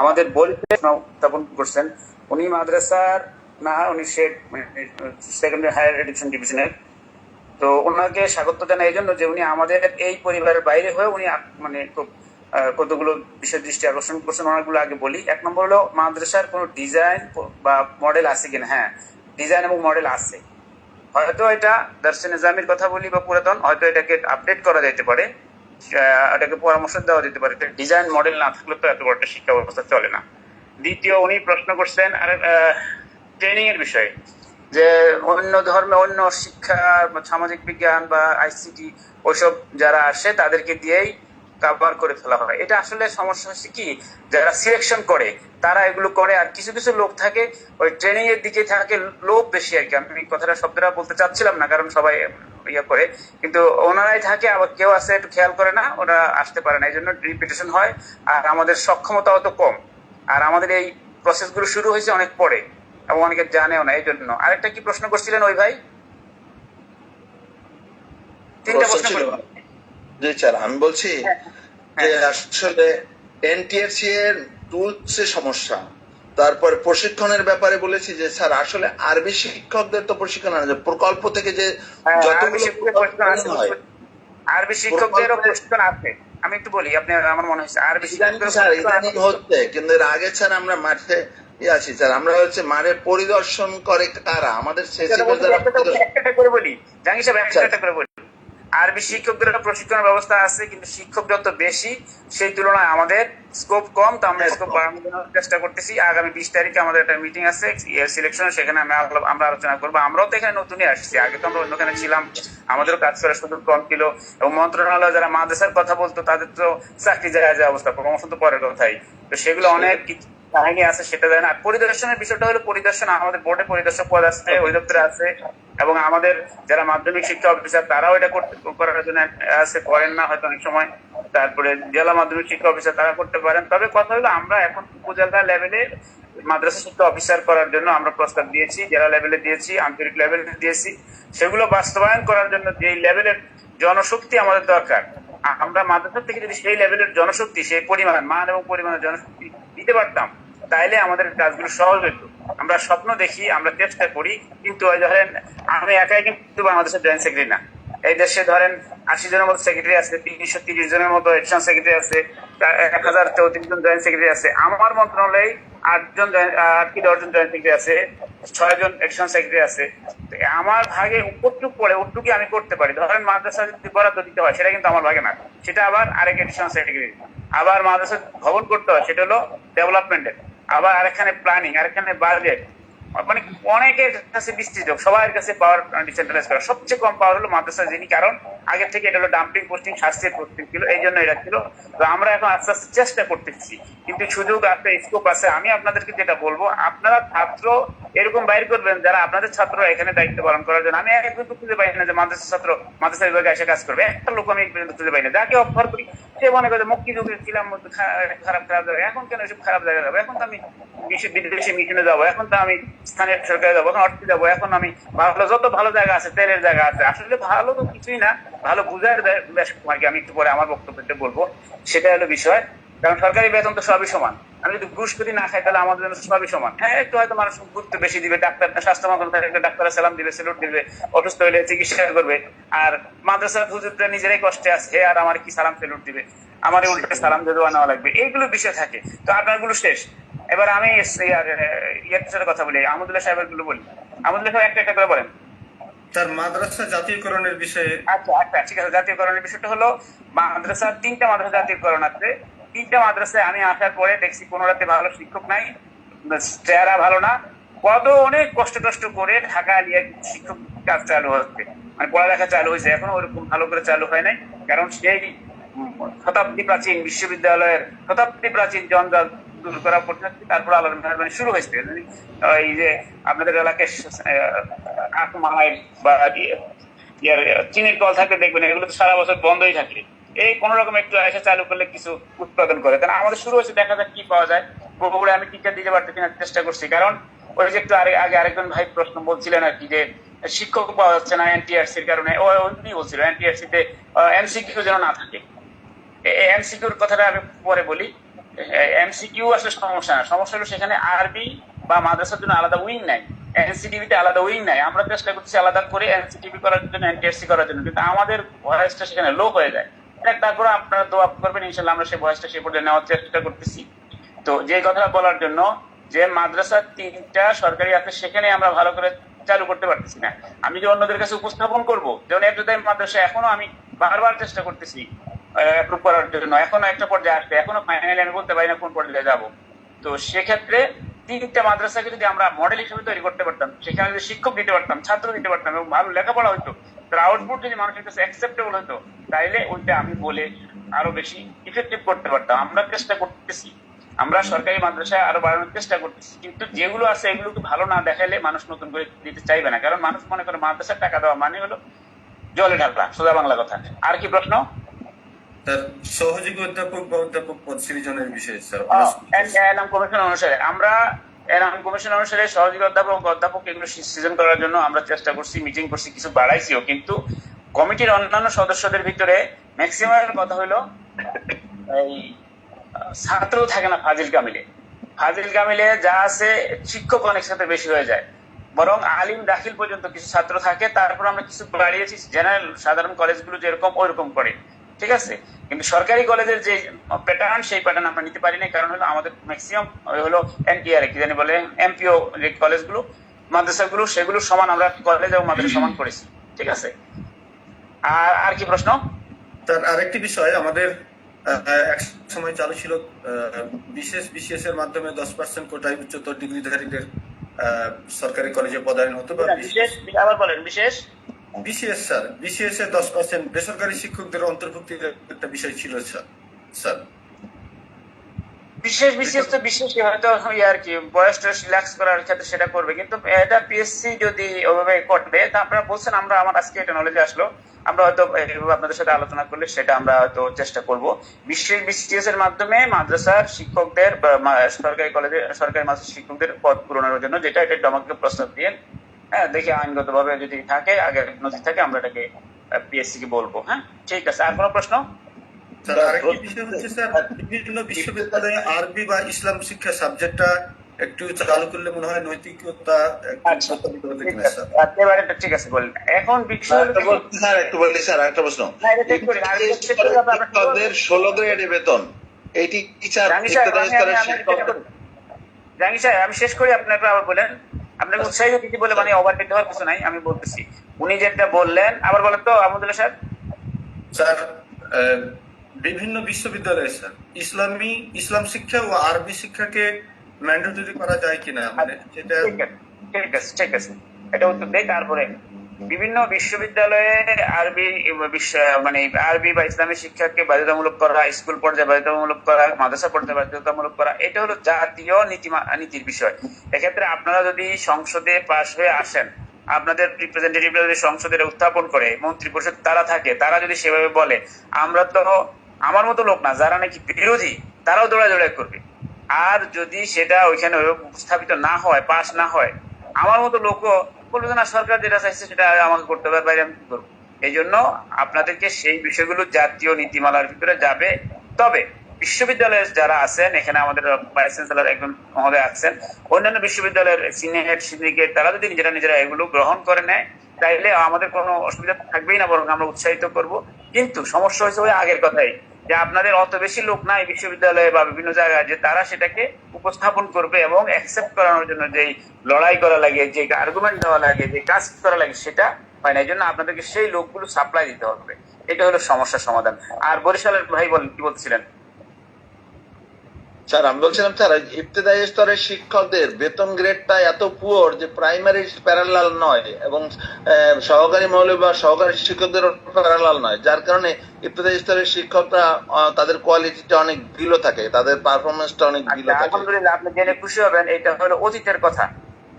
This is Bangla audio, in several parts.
আমাদের বলিতে উত্থাপন করছেন। উনি মাদ্রাসার, না, উনি শেখ সেকেন্ডারি হায়ার এডুকেশন ডিভিশনের তো ওনাকে স্বাগত জানাই এই জন্য যে উনি আমাদের এই পরিবারের বাইরে হয়ে উনি মানে খুব কতগুলো বিষয় দৃষ্টি আকর্ষণ করছেন অনেকগুলো আগে বলি। এক নম্বর হলো মাদ্রাসার কোনো ডিজাইন বা মডেল আছে কিনা? হ্যাঁ ডিজাইন এবং মডেল আছে। হয়তো এটা দার্সে নিজামির কথা বলি বা পুরাতন, হয়তো এটাকে আপডেট করা যেতে পারে। এটাকে পরামর্শ দেওয়া যেতে পারে। ডিজাইন মডেল না থাকলে তো এত বড় একটা শিক্ষা ব্যবস্থা চলে না। দ্বিতীয়, উনি প্রশ্ন করছেন, আর ট্রেনিং এর বিষয়ে, যে অন্য ধর্মে অন্য শিক্ষা, সামাজিক বিজ্ঞান বা আইসিটি ওইসব যারা আসে, তাদেরকে দিয়েই কাভার করে ফেলা হয়। এটা আসলে সমস্যা হচ্ছে কি, যারা সিলেকশন করে, তারা এগুলো করে, আর কিছু কিছু লোক থাকে, ওই ট্রেনিং এর দিকে থাকে, লোক বেশি আর কি। আমি কথাটা শব্দটা বলতে চাচ্ছিলাম না, কারণ সবাই ইয়ে করে। কিন্তু ওনারাই থাকে আবার কেউ আছে একটু খেয়াল করে না ওরা আসতে পারে না। এই জন্য রিপিটেশন হয় আর আমাদের সক্ষমতাও তো কম। আর আমাদের এই প্রসেসগুলো শুরু হয়েছে অনেক পরে এবং অনেকে জানেও না এই জন্য। আরেকটা কি প্রশ্ন করছিলেন ওই ভাই? তিনটা প্রশ্ন। জি স্যার আমি বলছি যে হ্যাঁ। আসলে এনটিএসসি এর টুলস সমস্যা। তারপরে প্রশিক্ষণের ব্যাপারে বলেছি যে স্যার আসলে আরবি শিক্ষকদের তো প্রশিক্ষণ আছে প্রকল্প থেকে যে হ্যাঁ, আরবি শিক্ষকদেরও প্রশিক্ষণ আছে। আমি একটু বলি আপনি আমার মনে হচ্ছে আরবি শিক্ষকদের। হচ্ছে কিন্তু এর আগে স্যার আমরা মাঠে আছি। স্যার আমরা হচ্ছে মাঠে পরিদর্শন করে কারা? আমাদের সেসিবল যারা করে বলি। জাহাঙ্গীর সাহেব। একটা করে বলি। আরবি শিক্ষকদের প্রশিক্ষণের ব্যবস্থা আছে, কিন্তু শিক্ষক যত বেশি, সেই তুলনায় আমাদের স্কোপ কম, তো আমরা স্কোপ বাড়ানোর জন্য চেষ্টা করতেছি। আগামী বিশ তারিখে আমাদের একটা মিটিং আছে সিলেকশন সেখানে আমরা আমরা আলোচনা করব। আমরাও তো এখানে নতুনই আসছি। আগে তো আমরা অন্যখানে ছিলাম, আমাদেরও কাজ করার সুযোগ কম ছিল। এবং মন্ত্রণালয় যারা মাদ্রাসার কথা বলতো, তাদের তো চাকরি যায় যায় অবস্থা, প্রমোশন তো পরের কথাই। তো সেগুলো অনেক কাহিনী আছে সেটা দেয় না আর পরিদর্শনের বিষয়টা হলো পরিদর্শন আমাদের বোর্ডে পরিদর্শক পদ আছে অধিদপ্তরে আছে এবং আমাদের যারা মাধ্যমিক শিক্ষা অফিসার তারাও এটা করতে করার জন্য আছে করেন না হয়তো অনেক সময়। তারপরে জেলা মাধ্যমিক শিক্ষা অফিসার তারা করতে পারেন। তবে কথা হলো আমরা এখন উপজেলা লেভেলে মাদ্রাসা শিক্ষা অফিসার করার জন্য আমরা প্রস্তাব দিয়েছি জেলা লেভেলে দিয়েছি আন্তরিক লেভেলে দিয়েছি। সেগুলো বাস্তবায়ন করার জন্য যে লেভেলের জনশক্তি আমাদের দরকার আমরা মাদ্রাসা থেকে যদি সেই লেভেলের জনশক্তি সেই পরিমাণ মান এবং পরিমাণের জনশক্তি দিতে পারতাম তাইলে আমাদের কাজগুলো সহজ হতো আমরা স্বপ্ন দেখি, আমরা চেষ্টা করি, কিন্তু ধরেন, আমি একাই কিন্তু বাংলাদেশের জয়েন্ট সেক্রেটারি না। এই দেশে ধরেন, আশি জনের মতো সেক্রেটারি আছে, তিনশো তিরিশ জনের মতো এডিশনাল সেক্রেটারি আছে এক হাজার চৌত্রিশ জন জয়েন্ট সেক্রেটারি আছে। আমার মন্ত্রণালয়ে আটজন আট কি দশজন জয়েন্ট সেক্রেটারি আছে ছয় জন এডিশনাল সেক্রেটারি আছে আমার ভাগে উপরটুক পড়ে ওটুকি আমি করতে পারি। ধরেন মাদ্রাসা যদি বরাদ্দ দিতে হয়, সেটা কিন্তু আমার ভাগে না। সেটা আবার আরেক এডিশনাল সেক্রেটারি আবার মাদ্রাসা ভবন করতে হয়, সেটা হলো ডেভেলপমেন্টের আবার আরেকখানে প্ল্যানিং আরেকখানে বাজেট মানে অনেকের কাছে বিস্তৃত, সবার কাছে পাওয়ার ডিসেন্ট্রালাইজ করা। সবচেয়ে কম পাওয়ার হলো মাদ্রাসা, যিনি কারণ আগে থেকে এটা হলো ডাম্পিং পোস্টিং শাস্তির পোস্টিং ছিল, এই জন্য এটা ছিল। তো আমরা এখন আস্তে আস্তে চেষ্টা করতেছি। কিন্তু সুযোগ আছে স্কোপ আছে। আমি আপনাদেরকে যেটা বলব, আপনারা ছাত্র এরকম বাইর করবেন যারা আপনাদের ছাত্ররা এখানে দায়িত্ব পালন করার জন্য। আমি একজন খুঁজে পাই না যে মাদ্রাসা ছাত্র মাদ্রাসা বিভাগে এসে কাজ করবে। একটা লোক আমি পর্যন্ত খুঁজে পাই না। যাকে অফার করি, সে মনে করে যে মুক্তি যুগে ছিলাম খারাপ খারাপ জায়গায় এখন কেন এসব খারাপ জায়গা যাব? এখন তো আমি বিদেশে মিশনে যাব। এখন তো আমি স্থানীয় সরকারে যাব। এখন অর্থে যাব। এখন আমি ভালো, যত ভালো জায়গা আছে, তেলের জায়গা আছে। আসলে ভালো তো কিছুই না। ভালো বুঝার আর কি আমি একটু পরে আমার বক্তব্যতে বলব। সেটা হলো বিষয়। কারণ সরকারি বেতন তো সবই সমান। আমি যদি ঘুষ যদি না খাই, তাহলে আমাদের জন্য সবই সমান। হ্যাঁ একটু হয়তো মানুষ গুরুত্ব বেশি দিবে ডাক্তার স্বাস্থ্য মন্ত্রণালয় ডাক্তার সালাম দিবে সেলুট দিবে, অসুস্থ হলে চিকিৎসা করবে। আর মাদ্রাসার হুজুররা নিজেরাই কষ্টে আছে, হে, আর আমার কি সালাম সেলুট দিবে? আমার উল্টে সালাম দিয়ে নেওয়া লাগবে। এইগুলো বিষয় থাকে। তো আপনারগুলো শেষ। এবার আমি ইয়ার সাথে কথা বলি, আহমদুল্লাহ সাহেবেরগুলো বলি। আহমদুল্লাহ সাহেব একটা একটা করে বলেন। তার মাদ্রাসা জাতীয়করণের বিষয়ে আচ্ছা আচ্ছা ঠিক আছে, জাতীয়করণের বিষয়টা হলো মাদ্রাসা, তিনটা মাদ্রাসা জাতীয়করণ আছে। তিনটা মাদ্রাসায় আমি আসার পরে দেখছি কোনোটাতে ভালো শিক্ষক নাই চেহারা ভালো না। কত অনেক কষ্ট কষ্ট করে ঢাকা নিয়ে শিক্ষক কাজ চালু হচ্ছে। মানে পড়ালেখা চালু হয়েছে, এখনও ওরকম ভালো করে চালু হয় নাই। কারণ সেই শতাব্দী প্রাচীন বিশ্ববিদ্যালয়ের শতাব্দী প্রাচীন জঞ্জাল দূর করা তারপর শুরু হয়েছে এই যে আপনাদের এলাকায় বা ইয়ে- ইয়ার, চিনির কল থাকলে দেখবেন এগুলো তো সারা বছর বন্ধই থাকে। এই কোন রকম একটু এসে চালু করলে কিছু উৎপাদন করে। কারণ আমাদের শুরু হয়েছে, দেখা যাক কি পাওয়া যায়। বগুড়ে আমি টিকা দিতে পারতে কিনা চেষ্টা করছি। কারণ ওই যে একটু আগে আরেকজন ভাই প্রশ্ন বলছিলেন আর কি যে, শিক্ষক পাওয়া যাচ্ছে না এনটিআরসির কারণে। ও উনি বলছিল এনটিআরসি তে এমসিকিউ যেন না থাকে। এমসিকিউর কথাটা আমি পরে বলি। এমসিকিউ আসলে সমস্যা না। সমস্যা হলো সেখানে আরবি বা মাদ্রাসার জন্য আলাদা উইং নাই। এনসিটিভি তে আলাদা উইং নাই। আমরা চেষ্টা করছি আলাদা করে এনসিটিভি করার জন্য এনটিএসসি করার জন্য। কিন্তু আমাদের ভয়েসটা সেখানে লো হয়ে যায়। তারপরে আপনারা করবেন ইনশাল্লাহ আমরা সেই ভয়েসটা সেই পর্যায়ে নেওয়ার চেষ্টা করতেছি। তো যে কথাটা বলার জন্য যে মাদ্রাসা তিনটা সরকারি আছে, সেখানে আমরা ভালো করে চালু করতে পারতেছি না। আমি যে অন্যদের কাছে উপস্থাপন করব, যেমন মাদ্রাসা, এখনও আমি বারবার চেষ্টা করতেছি। অ্যাপ্রুভ করার জন্য। এখনও একটা পর্যায়ে আসবে। এখনও ফাইনালি আমি বলতে পারি না কোন পর্যায়ে যাব। তো সেক্ষেত্রে তিনটা মাদ্রাসাকে যদি আমরা মডেল হিসেবে তৈরি করতে পারতাম, সেখানে যদি শিক্ষক দিতে পারতাম, ছাত্র দিতে পারতাম এবং ভালো লেখাপড়া হতো তার আউটপুট যদি মানুষের কাছে অ্যাকসেপ্টেবল হতো, তাইলে ওইটা আমি বলে আরও বেশি ইফেক্টিভ করতে পারতাম। আমরা চেষ্টা করতেছি। আমরা সরকারি মাদ্রাসায় আরও বাড়ানোর চেষ্টা করতেছি। কিন্তু যেগুলো আছে এগুলোকে ভালো না দেখালে মানুষ নতুন করে দিতে চাইবে না। কারণ মানুষ মনে করে মাদ্রাসার টাকা দেওয়া মানে হলো জলে ঢাকা সোজা বাংলা কথা। আর কি প্রশ্ন? স্যার সহযোগী অধ্যাপক বা অধ্যাপক পদ সৃজনের বিষয়ে এনাম কমিশন অনুসারে। আমরা এনাম কমিশন অনুসারে সহযোগী অধ্যাপক অধ্যাপক এগুলো সৃজন করার জন্য আমরা চেষ্টা করছি মিটিং করছি কিছু বাড়াইছিও। কিন্তু কমিটির অন্যান্য সদস্যদের ভিতরে ম্যাক্সিমাম কথা হলো এই ছাত্র থাকে না ফাজিল কামিলে। ফাজিল কামিলে যা আছে শিক্ষক অনেক সাথে বেশি হয়ে যায়। বরং আলিম দাখিল পর্যন্ত কিছু ছাত্র থাকে তারপর আমরা কিছু বাড়িয়েছি। জেনারেল সাধারণ কলেজগুলো যেরকম ওইরকম করে। ঠিক আছে? কিন্তু সরকারি কলেজের যে প্যাটার্ন সেই প্যাটার্ন আমরা নিতে পারি না কারণ হলো আমাদের ম্যাক্সিমাম হলো এনটিআর কি জানি বলে এমপিও যে কলেজগুলো মাদ্রাসাগুলো সেগুলো সমান আমরা কলেজ এবং মাদ্রাসা সমান করেছি। ঠিক আছে? আর আর কি প্রশ্ন? তার আরেকটি বিষয় আমাদের এক সময় চালু ছিল বিশেষ বিশেষ এর মাধ্যমে দশ পার্সেন্ট কোটায় উচ্চতর ডিগ্রিধারীদের সরকারি কলেজে পদায়ন হতো বা বিশেষ আবার বলেন বিশেষ? BCS, sir. বিসিএস এ দশ পার্সেন্ট বেসরকারি শিক্ষকদের একটা বিষয় ছিল, স্যার। স্যার। বিশেষ বিশেষ তো বিশেষ হয়তো কি, বয়স টয়স রিল্যাক্স করার ক্ষেত্রে সেটা করবে। কিন্তু এটা পিএসসি যদি ওভাবে করবে, তা আপনারা বলছেন, আমরা, আমার আজকে এটা নলেজে আসলো। আমরা হয়তো আপনাদের সাথে আলোচনা করলে সেটা আমরা হয়তো চেষ্টা করব। বিশেষ বিসিএস এর মাধ্যমে মাদ্রাসার শিক্ষকদের সরকারি কলেজে সরকারি মাদ্রাসার শিক্ষকদের পদ পূরণের জন্য যেটা এটা আমাকে প্রস্তাব দিয়ে হ্যাঁ দেখি আইনগত ভাবে যদি থাকে আগে নথি থাকে আমরা এটাকে পিএসসি কে বলব হ্যাঁ? ঠিক আছে আর কোনো প্রশ্ন? স্যার স্যার বিভিন্ন বিশ্ববিদ্যালয়ে আরবি বা ইসলাম শিক্ষা সাবজেক্টটা একটু চালু করলে মনে হয় নৈতিকতা একটু আচ্ছা ঠিক আছে স্যার? এখন স্যার একটু বলি স্যার একটা প্রশ্ন। ষোলো গ্রেডে বেতন? এটি জানি সাহেব, আমি শেষ করি আপনাকে আবার বলেন। আপনাকে উৎসাহিত দিতে বলে মানে ওভার হওয়ার কিছু নাই আমি বলতেছি। উনি যেটা বললেন আবার বলেন তো আহমদুল্লাহ স্যার স্যার বিভিন্ন বিশ্ববিদ্যালয়ে স্যার ইসলামী ইসলাম শিক্ষা ও আরবি শিক্ষাকে ম্যান্ডেটরি করা যায় কিনা? মানে সেটা ঠিক আছে ঠিক আছে ঠিক আছে। এটা উত্তর দেয় তারপরে বিভিন্ন বিশ্ববিদ্যালয়ে আরবি মানে আরবি বা ইসলামী শিক্ষাকে বাধ্যতামূলক করা, স্কুল পর্যায়ে বাধ্যতামূলক করা, মাদ্রাসা পর্যায়ে বাধ্যতামূলক করা, এটা হলো জাতীয় নীতিমা, নীতির বিষয়। এক্ষেত্রে আপনারা যদি সংসদে পাশ হয়ে আসেন, আপনাদের রিপ্রেজেন্টেটিভরা যদি সংসদের উত্থাপন করে, মন্ত্রী পরিষদ তারা থাকে, তারা যদি সেভাবে বলে, আমরা তো আমার মতো লোক না, যারা নাকি বিরোধী, তারাও দৌড়ায় দৌড়ায় করবে। আর যদি সেটা ওইখানে উপস্থাপিত না হয় পাস না হয়, আমার মতো লোকও বলবে না সরকার যেটা চাইছে সেটা আমাকে করতে হবে বাইরে আমি কি করব? এই জন্য আপনাদেরকে সেই বিষয়গুলো জাতীয় নীতিমালার ভিতরে যাবে। তবে বিশ্ববিদ্যালয়ের যারা আছেন, এখানে আমাদের ভাইস চ্যান্সেলর একজন মহোদয় আছেন, অন্যান্য বিশ্ববিদ্যালয়ের সিনিয়র সিন্ডিকেট, তারা যদি নিজেরা নিজেরা এগুলো গ্রহণ করে নেয়, তাইলে আমাদের কোনো অসুবিধা থাকবেই না, বরং আমরা উৎসাহিত করব। কিন্তু সমস্যা হয়েছে ওই আগের কথাই। যে আপনাদের অত বেশি লোক নাই বিশ্ববিদ্যালয়ে বা বিভিন্ন জায়গায়, যে তারা সেটাকে উপস্থাপন করবে এবং অ্যাকসেপ্ট করানোর জন্য যে লড়াই করা লাগে যে আর্গুমেন্ট দেওয়া লাগে যে কাজ করা লাগে, সেটা হয় না। এই জন্য আপনাদেরকে সেই লোকগুলো সাপ্লাই দিতে হবে। এটা হলো সমস্যার সমাধান। আর বরিশালের ভাই বলেন, কি বলছিলেন স্যার আমি বলছিলাম স্যার ইবতেদায়ী স্তরের শিক্ষকদের বেতন গ্রেডটা এত পুয়ার যে প্রাইমারি প্যারালাল নয় এবং সহকারী মৌলিক বা সহকারী শিক্ষকদের প্যারালাল নয়। যার কারণে ইবতেদায়ী স্তরের শিক্ষকরা তাদের কোয়ালিটিটা অনেক বিলো থাকে তাদের পারফরমেন্সটা অনেক বিলো আচ্ছা, থাকে। আলহামদুলিল্লাহ আপনি জেনে খুশি হবেন এটা হলো অতীতের কথা।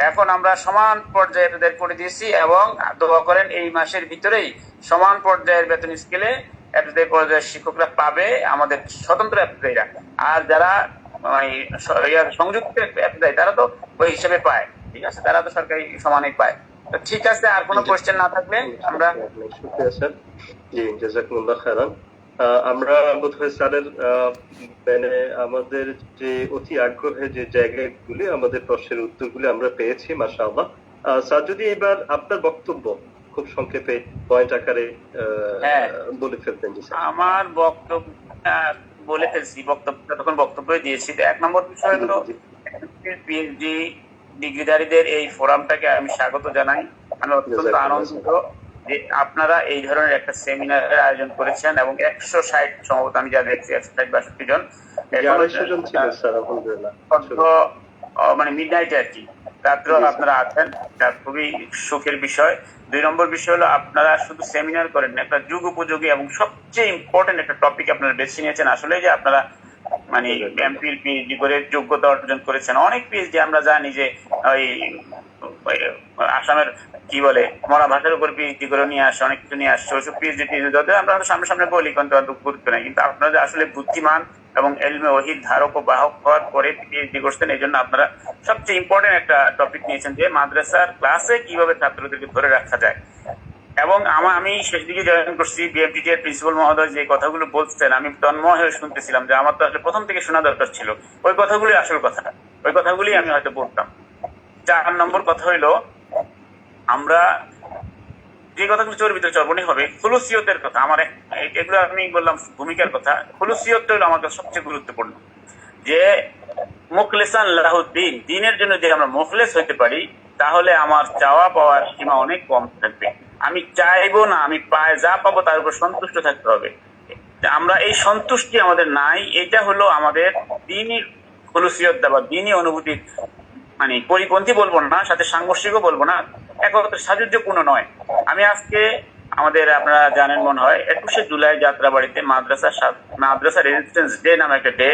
এখন আমরা সমান পর্যায়ে এদের করে দিয়েছি এবং দোয়া করেন এই মাসের ভিতরেই সমান পর্যায়ের বেতন স্কেলে এদের পর্যায়ের শিক্ষকরা পাবে আমাদের স্বতন্ত্র অ্যাপ্লাইরা আর যারা সংযুক্ত অ্যাপ্লাই তারা তো ওই হিসেবে পায় ঠিক আছে? তারা তো সরকারি সমানই পায়। ঠিক আছে আর কোনো কোয়েশ্চেন না থাকলে আমরা জি জাজাকুমুল্লাহ খাইরান আহ, আমরা বোধহয় স্যারের মানে আমাদের যে অতি আগ্রহের যে জায়গাগুলি আমাদের প্রশ্নের উত্তরগুলি আমরা পেয়েছি মাশাআল্লাহ। আহ, স্যার যদি এবার আপনার বক্তব্য খুব সংক্ষেপে পয়েন্ট আকারে হ্যাঁ। বলে ফেলতেন আমার বক্তব্য বলে ফেলছি বক্তব্য তখন বক্তব্যই দিয়েছি। তো এক নম্বর বিষয় হলো পিএইচডি ডিগ্রিধারীদের এই ফোরামটাকে আমি স্বাগত জানাই। আমি অত্যন্ত আনন্দিত যে আপনারা এই ধরনের একটা সেমিনারের আয়োজন করেছেন এবং একশো ষাট সম্ভবত আমি যা দেখছি একশো ষাট বাষট্টি জন। মানে মিডনাইটে আর কি। রাত্রেও আপনারা আছেন খুবই সুখের বিষয়। দুই নম্বর বিষয় হলো, আপনারা শুধু সেমিনার করেন একটা যুগ উপযোগী এবং সবচেয়ে ইম্পর্টেন্ট একটা টপিক আপনারা বেছে নিয়েছেন। আসলে যে আপনারা মানে এমপির পিএইচডি করে যোগ্যতা অর্জন করেছেন। অনেক পিএইচডি আমরা জানি যে, ওই আসামের, কি বলে, মরা ভাষার উপর পিএইচডি করে নিয়ে আসছে অনেক কিছু নিয়ে আসছে ওইসব পিএইচডি আমরা সামনে সামনে বলি, কিন্তু গুরুত্ব কিন্তু আপনারা আসলে বুদ্ধিমান এবং এলমে ওহির ধারক ও বাহক হওয়ার পরে পিএইচডি করছেন এই জন্য আপনারা সবচেয়ে ইম্পর্টেন্ট একটা টপিক নিয়েছেন যে মাদ্রাসার ক্লাসে কীভাবে ছাত্রদেরকে ধরে রাখা যায়। এবং আমার আমি শেষ দিকে জয়েন করছি বিএমটিটি এর প্রিন্সিপাল মহোদয় যে কথাগুলো বলছেন, আমি তন্ময় হয়ে শুনতেছিলাম যে আমার তো আসলে প্রথম থেকে শোনা দরকার ছিল। ওই কথাগুলি আসল কথা ওই কথাগুলি আমি হয়তো বলতাম। চার নম্বর কথা হইল, আমরা যে কথাগুলো চোর ভিতরে চর্বণী হবে খুলুসিয়তের কথা। আমার এগুলো আমি বললাম ভূমিকার কথা। খুলুসিয়ত হলো আমার কাছে সবচেয়ে গুরুত্বপূর্ণ। যে মুখলেসান লাহুদ্দিন, দিনের জন্য যে আমরা মুখলেস হইতে পারি, তাহলে আমার চাওয়া পাওয়ার সীমা অনেক কম থাকবে। আমি চাইব না, আমি পায় যা পাবো তার উপর সন্তুষ্ট থাকতে হবে। আমরা এই সন্তুষ্টি আমাদের নাই, এটা হলো আমাদের দিনই খুলুসিয়ত বা দিনই অনুভূতির মানে পরিপন্থী বলব না, সাথে সাংঘর্ষিকও বলব না। একত্রে সাযুজ্যপূর্ণ নয়। আমি আজকে আমাদের, আপনারা জানেন মনে হয়, একুশে জুলাই যাত্রাবাড়িতে মাদ্রাসা মাদ্রাসা রেজিস্ট্যান্স ডে নামে একটা ডে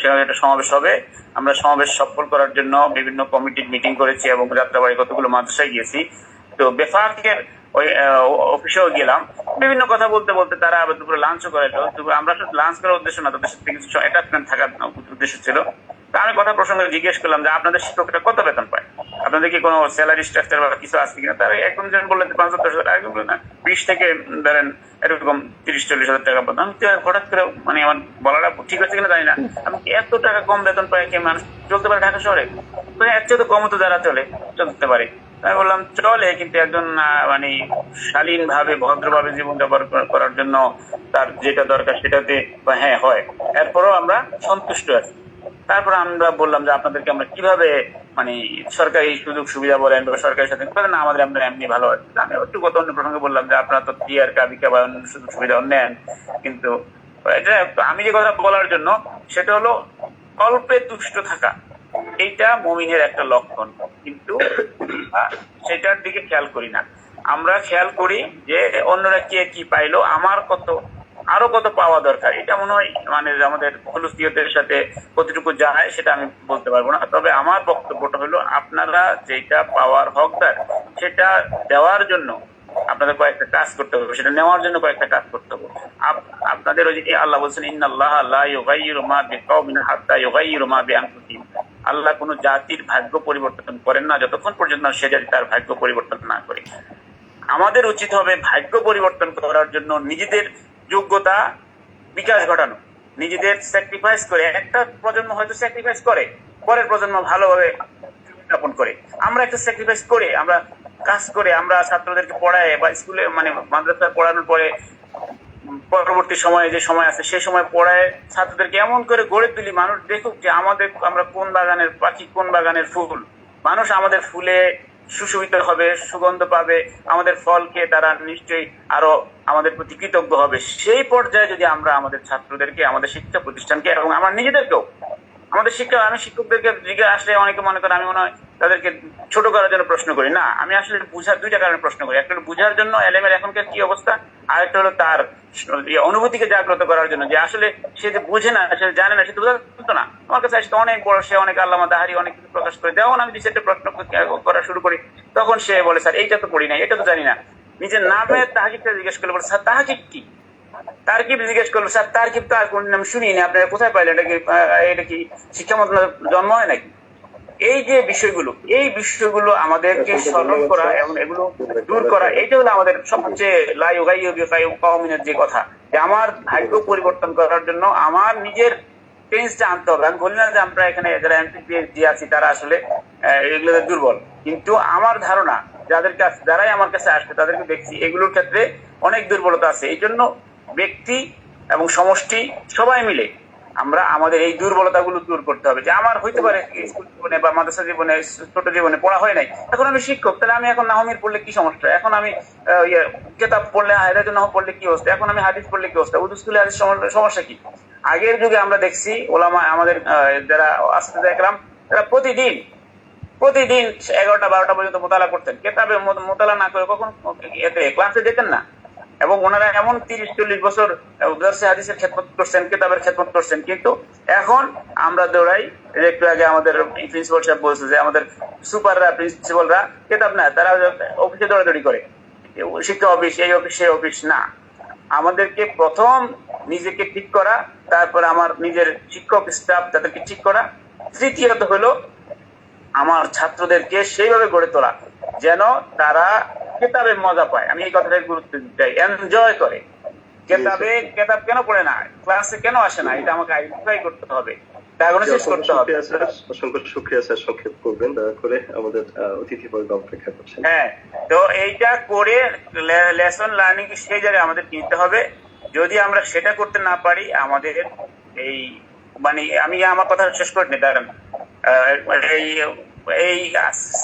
সেখানে একটা সমাবেশ হবে। আমরা সমাবেশ সফল করার জন্য বিভিন্ন কমিটির মিটিং করেছি এবং যাত্রাবাড়ি কতগুলো মাদ্রাসায় গিয়েছি। তো বেফাকের ওই অফিসেও গেলাম। বিভিন্ন কথা বলতে বলতে তারা আবার দুপুরে লাঞ্চও করে। দুপুরে আমরা শুধু লাঞ্চ করার উদ্দেশ্য না, তাদের সাথে কিছু অ্যাটাচমেন্ট থাকার উদ্দেশ্য ছিল। তা আমি কথা প্রসঙ্গে জিজ্ঞেস করলাম যে আপনাদের শিক্ষকরা কত বেতন পায়? আপনাদের কি কোনো স্যালারি স্ট্রাকচার বা কিছু আছে কিনা? তারা একজন জন বললেন পঞ্চাশ হাজার একজন বললেন না, বিশ থেকে ধরেন এরকম তিরিশ, চল্লিশ হাজার টাকা পাতাম হঠাৎ করে মানে আমার বলাটা ঠিক আছে কিনা জানি না। আমি এত টাকা কম বেতন পাই কি মানুষ চলতে পারে ঢাকা শহরে? এর চেয়ে তো কম তো যারা চলে, চলতে পারে। আমি বললাম, চলে, কিন্তু একজন মানে শালীন ভাবে ভদ্রভাবে জীবনযাপন কর- করার জন্য তার যেটা দরকার সেটাতে হ্যাঁ হয়। এরপরও আমরা সন্তুষ্ট আছি। তারপর আমরা বললাম যে আপনাদেরকে আমরা কীভাবে মানে সরকারি সুযোগ সুবিধা বলেন বা সরকারের সাথে না, আমাদের আমরা এমনি ভালো আছি। আমি একটু কত অন্য প্রসঙ্গে বললাম যে আপনারা তো টিআর কাবিকা বা অন্য সুযোগ সুবিধা নেন, কিন্তু এটা আমি যে কথা বলার জন্য, সেটা হলো অল্পে তুষ্ট থাকা। এইটা মমিনের একটা লক্ষণ, কিন্তু সেটার দিকে খেয়াল করি না। আমরা খেয়াল করি যে অন্যরা কে কি পাইলো, আমার কত আরও কত পাওয়া দরকার, এটা মনে হয় মানে আমাদের হলুসিয়তের সাথে কতটুকু যায় সেটা আমি বলতে পারব না। তবে আমার বক্তব্যটা হলো, আপনারা যেটা পাওয়ার হকদার সেটা দেওয়ার জন্য আপনাদের কয়েকটা কাজ করতে হবে, সেটা নেওয়ার জন্য কয়েকটা কাজ করতে হবে। আপ- আপনাদের ওই যে আল্লাহ বলছেন, ইন্নাল্লাহ লা ইউগাইয়িরু মা বিকাউমিন হাত্তা ইউগাইয়িরু মা বিআনফুসিহিম। আল্লাহ কোনো জাতির ভাগ্য পরিবর্তন করেন না, যতক্ষণ পর্যন্ত সে জাতি তার ভাগ্য পরিবর্তন না করে। আমাদের উচিত হবে ভাগ্য পরিবর্তন করার জন্য নিজেদের যোগ্যতা বিকাশ ঘটানো। নিজেদের স্যাক্রিফাইস করে, একটা প্রজন্ম হয়তো স্যাক্রিফাইস করে, পরের প্রজন্ম ভালোভাবে যাপন করে। আমরা একটা স্যাক্রিফাইস করে, আমরা কাজ করে, আমরা ছাত্রদেরকে পড়ায় বা স্কুলে মানে মাদ্রাসায় পড়ানোর পরে পরবর্তী সময়ে যে সময় আছে সেই সময় পড়ায় ছাত্রদেরকে এমন করে গড়ে তুলি, মানুষ দেখুক যে আমাদের, আমরা কোন বাগানের পাখি, কোন বাগানের ফুল। মানুষ আমাদের ফুলে সুশোভিত হবে, সুগন্ধ পাবে, আমাদের ফল খেয়ে তারা নিশ্চয়ই আরও আমাদের প্রতি কৃতজ্ঞ হবে। সেই পর্যায়ে যদি আমরা আমাদের ছাত্রদেরকে, আমাদের শিক্ষা প্রতিষ্ঠানকে এবং আমার নিজেদেরকেও আমাদের শিক্ষা আমি শিক্ষকদেরকে জিজ্ঞাসা আসলে অনেকে মনে করে, আমি মনে হয় তাদেরকে ছোট করার জন্য প্রশ্ন করি। না, আমি আসলে বুঝার দুইটা কারণে প্রশ্ন করি। একটা বুঝার জন্য এলএমের এখনকার কি অবস্থা, আর একটা হলো তার ইয়ে অনুভূতিকে জাগ্রত করার জন্য। যে আসলে সে যে বুঝে না, সে জানে না, সে তো বুঝতো না। আমার কাছে আসলে অনেক বড়, সে অনেক আল্লামা দাহারি অনেক কিছু প্রকাশ করে। যখন আমি সেটা প্রশ্ন করা শুরু করি, তখন সে বলে, স্যার, এইটা তো পড়ি না এটা তো জানি না। নিজের নামে তাহাকিবটা জিজ্ঞেস করলে বলে, স্যার, তাহাকিব কি? তারকিব জিজ্ঞেস করল, স্যার, তারকিব তো আর কোনদিন আমি শুনিনি, আপনারা কোথায় পাইলেন? এটা কি এটা কি শিক্ষা মন্ত্রণালয় জন্ম হয় নাকি? এই যে বিষয়গুলো, এই বিষয়গুলো আমাদেরকে স্মরণ করা এবং এগুলো দূর করা এটা হলো আমাদের সবচেয়ে লাইনের যে কথা, যে আমার ভাগ্য পরিবর্তন করার জন্য আমার নিজের চেঞ্জটা আনতে হবে। আমি বলি না যে, আমরা এখানে যারা এমপি পিএইচডি আছি, তারা আসলে এগুলোতে দুর্বল। কিন্তু আমার ধারণা, যাদের কাছে, যারাই আমার কাছে আসবে, তাদেরকে দেখছি, এগুলোর ক্ষেত্রে অনেক দুর্বলতা আছে। এই জন্য ব্যক্তি এবং সমষ্টি সবাই মিলে আমরা আমাদের এই দুর্বলতাগুলো দূর করতে হবে। যে আমার হইতে পারে স্কুল জীবনে বা মাদ্রাসা জীবনে ছোট জীবনে পড়া হয় নাই এখন আমি শিক্ষক তাহলে আমি এখন নাহমির পড়লে কি সমস্যা? এখন আমি ইয়ে, কেতাব পড়লে হায়দাতুল নাহ পড়লে কি অবস্থা? এখন আমি হাদিস পড়লে কি অবস্থা? উদু স্কুলে হাদিস সম- সমস্যা কি? আগের যুগে আমরা দেখছি ওলামা আমাদের যারা আসতে দেখলাম তারা প্রতিদিন প্রতিদিন এগারোটা বারোটা পর্যন্ত মোতালা করতেন। কেতাবে মোতালা না করে কখন এতে ক্লাসে যেতেন না। এবং ওনারা এমন তিরিশ, চল্লিশ বছর হাদিসের খেদমত করছেন, কেতাবের খেদমত করছেন, কিন্তু এখন আমরা দৌড়াই। একটু আগে আমাদের প্রিন্সিপাল সাহেব বলছে যে আমাদের সুপাররা প্রিন্সিপালরা কেতাব না, তারা অফিসে দৌড়াদৌড়ি করে। শিক্ষা অফিস এই অফিস সেই অফিস না। আমাদেরকে প্রথম নিজেকে ঠিক করা, তারপর আমার নিজের শিক্ষক স্টাফ তাদেরকে ঠিক করা। তৃতীয়ত হলো, আমার ছাত্রদেরকে সেইভাবে গড়ে তোলা। যেন তারা কেতাবে মজা পায়। আমি এই কথাটাই গুরুত্ব দিতে এনজয় করে। কেতাবে কেতাব কেন পড়ে না? ক্লাসে কেন আসে না? এটা আমাকে আইডেন্টিফাই করতে হবে। ডায়াগনোসিস করতে হবে। অসংখ্য শুক্রিয়া স্যার। সংক্ষেপ করবেন দয়া করে আমাদের অতিথি বর্গ অপেক্ষা করছেন। হ্যাঁ তো এইটা করে লেসন লার্নিং সেই জায়গায় আমাদের কিনতে হবে। যদি আমরা সেটা করতে না পারি আমাদের এই মানে আমি আমার কথা শেষ করে নি দাঁড়ান এই এই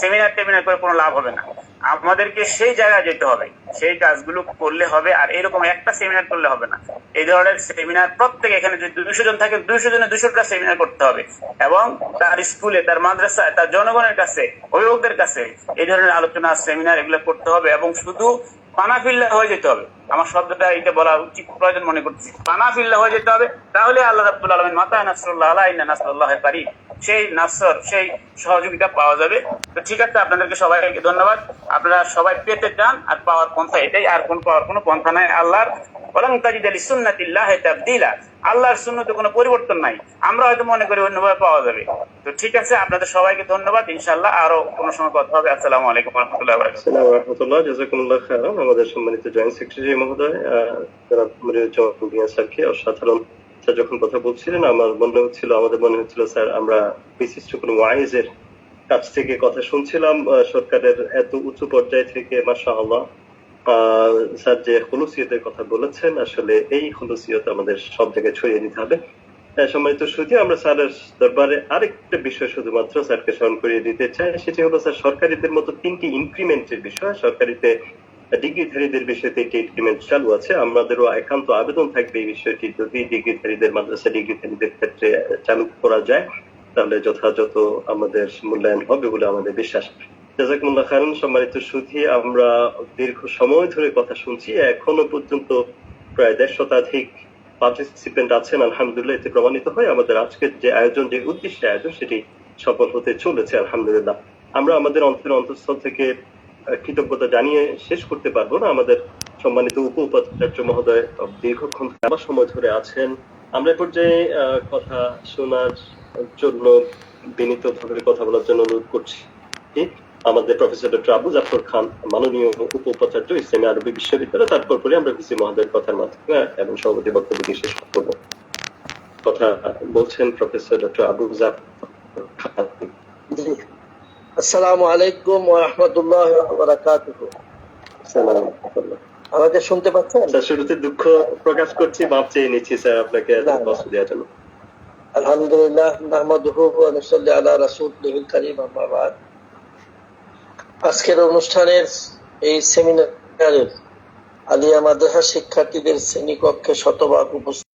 সেমিনার টেমিনার করে কোনো লাভ হবে না। আমাদেরকে সেই জায়গায় যেতে হবে। সেই কাজগুলো করলে হবে আর এরকম একটা সেমিনার করলে হবে না। এই ধরনের সেমিনার প্রত্যেক এখানে যদি দুশো জন থাকে দুশো জনের দুশোটা সেমিনার করতে হবে। এবং তার স্কুলে, তার মাদ্রাসায়, তার জনগণের কাছে, অভিভাবকদের কাছে এই ধরনের আলোচনা সেমিনার এগুলো করতে হবে এবং শুধু পানাফিল্লা হয়ে যেতে হবে। আমার শব্দটা এটা বলা উচিত, প্রয়োজন মনে করছি। পানাফিল্লা হয়ে যেতে হবে, তাহলে আল্লাহ রাব্বুল আলমিন মাতা নাসরুল্লাহ আল্লাহ ইন্না নাসরুল্লাহ কারিম। সেই নাসর, সেই সহযোগিতা পাওয়া যাবে। তো ঠিক আছে, আপনাদেরকে সবাইকে ধন্যবাদ। আপনারা সবাই পেতে চান, আর পাওয়ার পন্থা এটাই, আর কোন পাওয়ার কোনো পন্থা নাই আল্লাহর। ওলাম তাজিদ আলী সুন্নাতিল্লাহ তাবদিলা। আল্লাহর সুন্নতে কোনো পরিবর্তন নাই। আমরা হয়তো মনে করি অন্যভাবে পাওয়া যাবে। তো ঠিক আছে, আপনাদের সবাইকে ধন্যবাদ। ইনশাল্লাহ আরও কোনো সময় কথা হবে। আসসালামু আলাইকুম রহমতুল্লাহ রহমতুল্লাহ। জাজাকুমুল্লাহ খারাপ আমাদের সম্মানিত জয়েন্ট সেক্রেটারি মহোদয় যারা স্যারকে অসাধারণ স্যার যখন কথা বলছিলেন, আমার মনে হচ্ছিল, আমাদের মনে হচ্ছিল, স্যার, আমরা বিশিষ্ট কোনো ওয়াইজের কাছ থেকে কথা শুনছিলাম সরকারের এত উঁচু পর্যায় থেকে মাসা আল্লাহ স্যার যে হলুসিয়তের কথা বলেছেন, আসলে এই হলুসিয়ত আমাদের সব জায়গায় ছড়িয়ে দিতে হবে। সম্মানিত সুধী, আমরা স্যারের দরবারে আরেকটা বিষয় শুধুমাত্র স্যারকে স্মরণ করিয়ে দিতে চাই, সেটি হলো, স্যার, সরকারিদের মতো তিনটি ইনক্রিমেন্টের বিষয়। সরকারিতে ডিগ্রিধারীদের একটি ইনক্রিমেন্ট চালু আছে। আমাদেরও একান্ত আবেদন থাকবে এই বিষয়টি। যদি ডিগ্রিধারীদের মাদ্রাসা ডিগ্রিধারীদের ক্ষেত্রে চালু করা যায়, তাহলে যথাযথ আমাদের মূল্যায়ন হবে বলে আমাদের বিশ্বাস। জাজাকুমুল্লাহ খান, সম্মানিত সুধী, আমরা দীর্ঘ সময় ধরে কথা শুনছি। এখনও পর্যন্ত প্রায় দেড় শতাধিক পার্টিসিপেন্ট আছেন, আলহামদুলিল্লাহ, এতে প্রমাণিত হয় আমাদের আজকের যে আয়োজন, যে উদ্দেশ্যে আয়োজন, সেটি সফল হতে চলেছে, আলহামদুলিল্লাহ। আমরা আমাদের অন্তরের অন্তঃস্থল থেকে কৃতজ্ঞতা জানিয়ে শেষ করতে পারব না। আমাদের সম্মানিত উপ উপাচার্য মহোদয় দীর্ঘক্ষণ আমার সময় ধরে আছেন। আমরা এ পর্যায়ে কথা শোনার জন্য বিনীত ভাবে কথা বলার জন্য অনুরোধ করছি। আমাদের প্রফেসর ডক্টর আবু জাফর খান, মাননীয় উপ উপাচার্য ইসলামী আরবি বিশ্ববিদ্যালয়। তারপর পরে আমরা ভিসি মহোদয়ের কথার মাধ্যমে এবং সভাপতি বক্তব্য দিয়ে শেষ করব। কথা বলছেন প্রফেসর ডক্টর আবু জাফর খান। আসসালামু আলাইকুম ওয়া রাহমাতুল্লাহি ওয়া বারাকাতুহু। আসসালামু আমাকে শুনতে পাচ্ছেন? স্যার শুরুতে দুঃখ প্রকাশ করছি মাপ চেয়ে নিচ্ছি স্যার আপনাকে। কষ্ট দেওয়ার জন্য। আলহামদুলিল্লাহ নাহমাদুহু ওয়া নুসাল্লি আলা রাসূলিহিল কারীম আম্মা বাদ। আজকের অনুষ্ঠানের এই সেমিনারের আলিয়া মাদ্রাসা শিক্ষার্থীদের শ্রেণীকক্ষে শতভাগ উপস্থিত